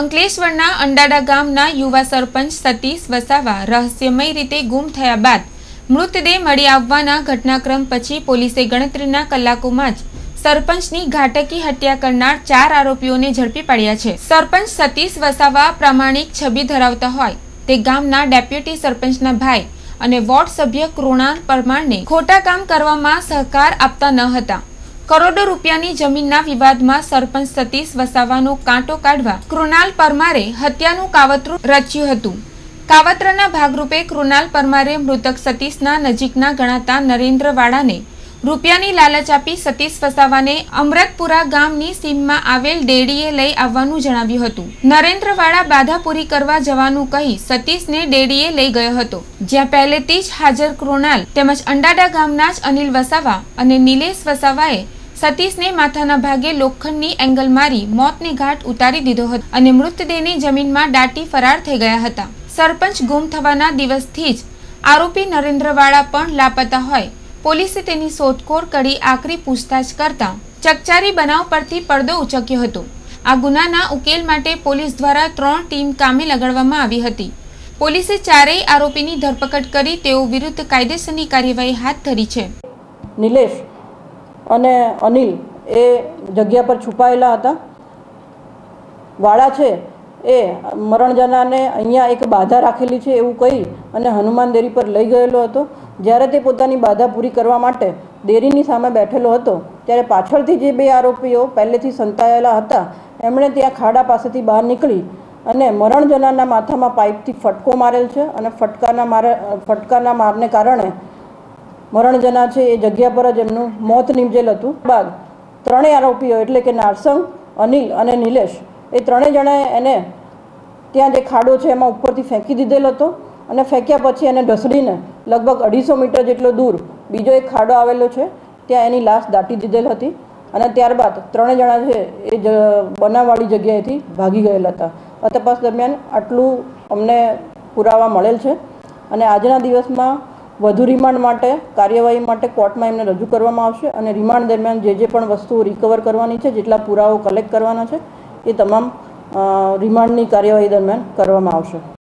અંકલેશ્વરના અંડાડા ગામના યુવા સરપંચ સતીશ વસાવા રહસ્યમય રીતે ગુમ થયા બાદ મૃતદેહ મળી આવવાના ઘટનાક્રમ પછી પોલીસે ગણતરીના કલાકોમાં જ સરપંચની ઘાટકી હત્યા કરનાર ચાર આરોપીઓને ઝડપી પાડ્યા છે. સરપંચ સતીશ વસાવા પ્રામાણિક છબી ધરાવતા હોય તે ગામના ડેપ્યુટી સરપંચના ભાઈ અને વોર્ડ સભ્ય કૃણાલ પરમારને ખોટા કામ કરવામાં સહકાર આપતા ન હતા. કરોડો રૂપિયાની જમીનના વિવાદમાં સરપંચ સતીશ વસાવાનો કાંટો કાઢવા કૃણાલ પરમારે હત્યાનું કાવતરું રચ્યું હતું. કાવતરાના ભાગરૂપે કૃણાલ પરમારે મૃતક સતીશના નજીકના ગણાતા નરેન્દ્રવાડાને રૂપિયાની લાલચ આપી સતીશ વસાવાને અમરતપુરા ગામની સીમમાં આવેલ ડેડીએ લઈ આવવાનું જણાવ્યું હતું. નરેન્દ્રવાડા બાધા પૂરી કરવા જવાનું કહી સતીશને ડેડીએ લઈ ગયો હતો. જ્યાં પહેલેથી જ હાજર કૃણાલ તેમજ અંડાડા ગામના જ અનિલ વસાવા અને નિલેશ વસાવાએ સતીશને માથાના ભાગે લોખંડની એંગલ મારી મોતને ઘાટ ઉતારી દીધો હતો અને મૃતદેહને જમીનમાં દાટી ફરાર થઈ ગયા હતા. સરપંચ ગુમ થવાના દિવસથી જ આરોપી નરેન્દ્રવાળા પણ લાપતા હોય. પોલીસે તેની શોધખોળ કરી આકરી પૂછતાછ કરતા ચકચારી બનાવ પરથી પડદો ઉચક્યો હતો. આ ગુનાના ઉકેલ માટે પોલીસ દ્વારા ત્રણ ટીમ કામે લગાડવામાં આવી હતી. પોલીસે ચારેય આરોપીની ધરપકડ કરી તેઓ વિરુદ્ધ કાયદેસરની કાર્યવાહી હાથ ધરી છે. નિલેશ અને અનિલ એ જગ્યા પર છુપાયેલા હતા. વાળા છે એ મરણજનાને અહીંયા એક બાધા રાખેલી છે એવું કહી અને હનુમાન દેરી પર લઈ ગયેલો હતો. જ્યારે તે પોતાની બાધા પૂરી કરવા માટે દેરીની સામે બેઠેલો હતો, ત્યારે પાછળથી જે બે આરોપીઓ પહેલેથી સંતાયેલા હતા, એમણે ત્યાં ખાડા પાસેથી બહાર નીકળી અને મરણજનાના માથામાં પાઇપથી ફટકો મારેલ છે અને ફટકાના મારે, ફટકાના મારને કારણે મરણજના છે એ જગ્યા પર જ એમનું મોત નિપજેલ હતું. બાદ ત્રણેય આરોપીઓ એટલે કે નારસંગ, અનિલ અને નિલેશ, એ ત્રણેય જણાએ એને ત્યાં જે ખાડો છે એમાં ઉપરથી ફેંકી દીધેલ હતો અને ફેંક્યા પછી એને ઢસડીને લગભગ અઢીસો મીટર જેટલો દૂર બીજો એક ખાડો આવેલો છે, ત્યાં એની લાશ દાટી દીધેલ હતી અને ત્યારબાદ ત્રણેય જણા છે એ જ બનાવવાળી જગ્યાએથી ભાગી ગયેલા હતા. તપાસ દરમિયાન આટલું અમને પુરાવા મળેલ છે અને આજના દિવસમાં વધુ રિમાન્ડ માટે, કાર્યવાહી માટે કોર્ટમાં એમને રજૂ કરવામાં આવશે અને રિમાન્ડ દરમિયાન જે જે પણ વસ્તુઓ રિકવર કરવાની છે, જેટલા પુરાવો કલેક્ટ કરવાના છે, એ તમામ રિમાન્ડની કાર્યવાહી દરમિયાન કરવામાં આવશે.